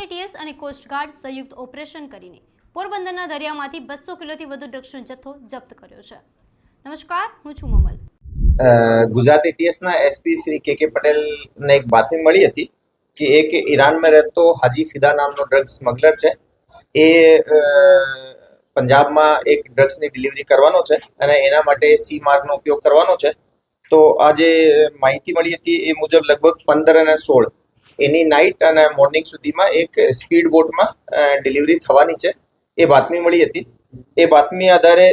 ATS અને coast guard સંયુક્ત operation કરીને પોરબંદરના દરિયામાંથી બસો કિલોથી વધુ ડ્રગ્સનો જથ્થો જપ્ત કર્યો છે. નમસ્કાર, હું છું મમલ. ગુજરાત એટીએસના એસપી શ્રી કે કે પટેલને એક બાતમી મળી હતી કે એક ઈરાનમાં રહેતો હાજી ફિદા નામનો ડ્રગ સ્મગલર છે. એ પંજાબમાં એક ડ્રગ્સની ડિલિવરી કરવાનો છે અને એના માટે સી માર્ગનો ઉપયોગ કરવાનો છે. તો આ જે માહિતી મળી હતી એ મુજબ લગભગ પંદર અને સોળ એની નાઇટ અને મોર્નિંગ સુધીમાં એક સ્પીડ બોટમાં ડિલિવરી થવાની છે. એ બાતમી મળી હતી. એ બાતમી આધારે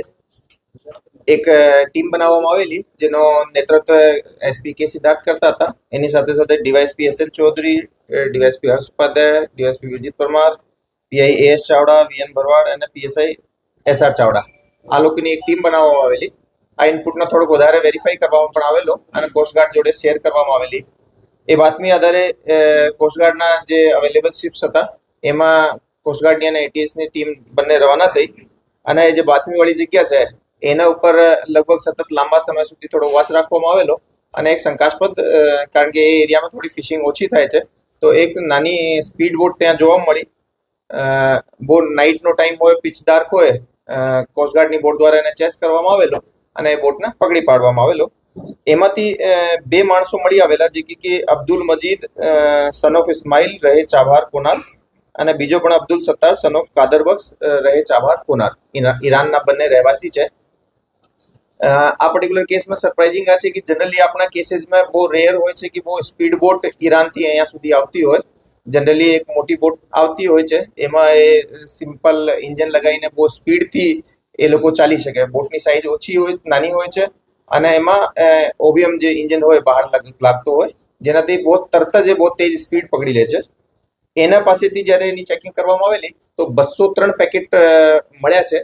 એક ટીમ બનાવવામાં આવેલી, જેનો નેતૃત્વ એસપી કે સિદ્ધાર્થ કરતા હતા. એની સાથે સાથે DySP S L Chaudhary DySP Harsh Upadhyay, DySP Virjit Parmar PI A S Chavda VN Bharwad અને પીએસઆઈ એસ આર ચાવડા. આ લોકોની એક ટીમ બનાવવામાં આવેલી. આ ઇનપુટનો થોડોક વધારે વેરીફાઈ કરવામાં પણ આવેલો અને કોસ્ટગાર્ડ જોડે શેર કરવામાં આવેલી. એ બાતમી આધારે કોસ્ટગાર્ડના જે અવેલેબલ શિપ્સ હતા, એમાં કોસ્ટગાર્ડની અને એટીએસની ટીમ બંને રવાના થઈ. અને જે બાતમીવાળી જગ્યા છે, એના ઉપર લગભગ સતત લાંબા સમય સુધી થોડો વોચ રાખવામાં આવેલો. અને એક શંકાસ્પદ કારણ કે એ એરિયામાં થોડી ફિશિંગ ઓછી થાય છે, તો એક નાની સ્પીડ બોટ ત્યાં જોવા મળી. બહુ નાઇટનો ટાઈમ હોય પિચ ડાર્ક હોય કોસ્ટગાર્ડની બોટ દ્વારા એને ચેસ કરવામાં આવેલો અને એ બોટને પકડી પાડવામાં આવેલો. એમાંથી બે માણસો મળી આવેલા જે કે અબ્દુલ મજીદ સન ઓફ ઇસ્માઇલ રહે ચાભાર કોનાર અને બીજો પણ અબ્દુલ સત્તાર સન ઓફ કાદરબક્ષ રહે ચાભાર કોનાર. ઈરા- ઈરાનના બંને રહેવાસી છે. આ પર્ટિક્યુલર કેસમાં સરપ્રાઇઝિંગ આ છે કે જનરલી આપણા કેસીસમાં બહુ રેર હોય છે કે બહુ સ્પીડ બોટ ઈરાનથી અહીંયા સુધી આવતી હોય. જનરલી એક મોટી બોટ આવતી હોય છે. એમાં એ સિમ્પલ ઇન્જિન લગાવીને બહુ સ્પીડથી એ લોકો ચાલી શકે. બોટની સાઇઝ ઓછી હોય, નાની હોય છે. અને એમાં ઓબીએમ જે ઇન્જિન હોય, બહાર લાગ- લાગતો હોય, જેનાથી બહુ તરત જ બહુ તેજ સ્પીડ પકડી લે છે. એના પાસેથી જ્યારે એની ચેકિંગ કરવામાં આવેલી, તો બસો ત્રણ પેકેટ મળ્યા છે.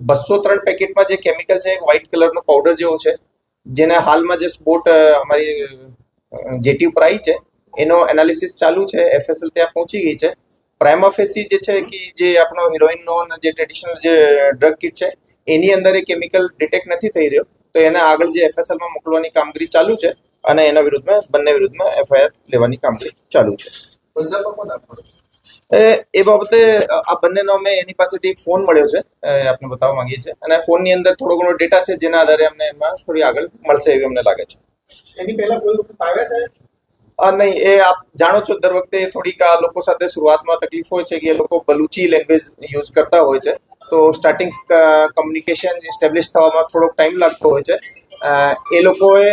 બસો ત્રણ પેકેટમાં જે કેમિકલ છે વ્હાઇટ કલરનો પાવડર જેવો છે, જેને હાલમાં જસ્ટ બોટ અમારી જેટી ઉપર આવી છે. એનો એનાલિસિસ ચાલુ છે એફએસએલ ત્યાં પહોંચી ગઈ છે. પ્રાઇમાફેસી જે છે, કે જે આપણો હિરોઈનનો અને જે ટ્રેડિશનલ જે ડ્રગ કિટ છે, એની અંદર એ કેમિકલ ડિટેક્ટ નથી થઈ રહ્યો. તો એને આગળ જે એફએસએલમાં મોકલવાની કામગીરી ચાલુ છે અને એના વિરુદ્ધમાં બંને વિરુદ્ધમાં એફઆઈઆર લેવાની કામગીરી ચાલુ છે. એ એ બાબતે આ બંનેનો અમે એની પાસેથી એક ફોન મળ્યો છે એ આપને બતાવવા માંગીએ છીએ. અને ફોનની અંદર થોડો ઘણો ડેટા છે જેના આધારે અમને એમાં થોડી આગળ મળશે એવી અમને લાગે છે. એની પહેલા કોઈ આવ્યા છે? નહીં એ આપ જાણો છો દર વખતે થોડીક આ લોકો સાથે શરૂઆતમાં તકલીફ હોય છે કે એ લોકો બલુચી લેંગ્વેજ યુઝ કરતા હોય છે. તો સ્ટાર્ટિંગ કમ્યુનિકેશન એસ્ટેબ્લિશ થવામાં થોડોક ટાઈમ લાગતો હોય છે. એ લોકોએ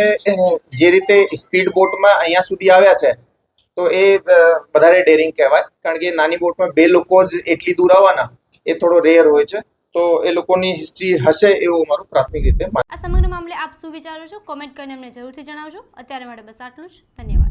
જે રીતે સ્પીડ બોટમાં અહીંયા સુધી આવ્યા છે, તો એ વધારે ડેરિંગ કહેવાય. કારણ કે નાની બોટમાં બે લોકો જ એટલી દૂર આવવાના, એ થોડો રેર હોય છે. તો એ લોકોની હિસ્ટ્રી હશે એવું અમારું પ્રાથમિક રીતે આ સમગ્ર મામલે આપ શું વિચારો છો? કોમેન્ટ કરીને અમને જરૂરથી જણાવજો. અત્યારે માટે બસ આટલું જ. ધન્યવાદ.